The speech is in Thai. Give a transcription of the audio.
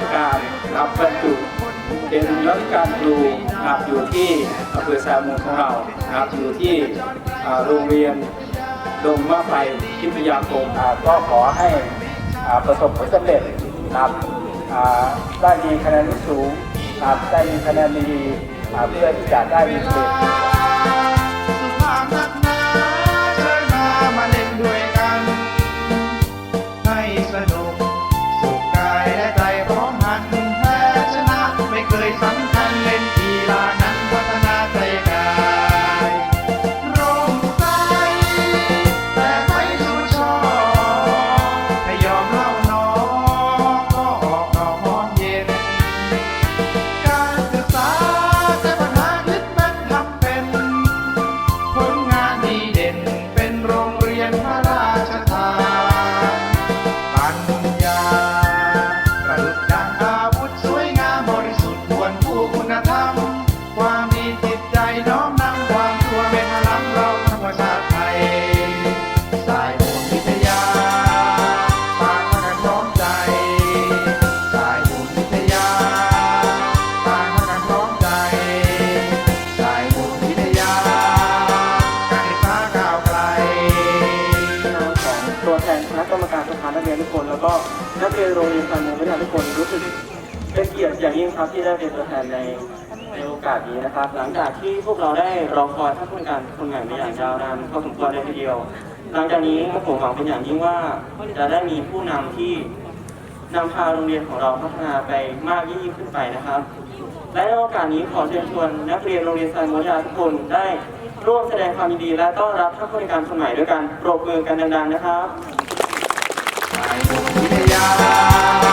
ชการรับบรรจุเป็นรัชการครูนะครับอยู่ที่อำเภอสามูลของเรานะครับอยู่ที่โรงเรียนดงมะไฟทิพยาคมก็ขอให้อาประสบผลสำเร็จนะครับอ่าได้มีคะแนนสูงนะครับได้มีคะแนนดีอ่าเพื่อที่จะได้มีเกรดสนัก ณะกรรมการสภานักเรียนทุกคน แล้วก็นักเรียนโรงเรียนการเมืองวิทยาทุกคนรู้สึกเป็นเกียรติอย่างยิ่งครับที่ได้เป็นตัวแทนในในโอกาสนี้นะครับ หลังจากที่พวกเราได้รอคอยท่านผู้การคนใหม่มาอย่างยาวนานพอสมควรเลยทีเดียว หลังจากนี้ผมหวังเป็นอย่างยิ่งว่าจะได้มีผู้นำที่นำพาโรงเรียนของเราพัฒนาไปมากยิ่งขึ้นไปนะครับ และในโอกาสนี้ขอเชิญชวนนักเรียนโรงเรียนไซมอยาทุกคนได้ร่วมแสดงความยินดี และต้อนรับท่านผู้การคนใหม่ด้วยกันปรบมือกันดังๆนะครับ ไปวิทยา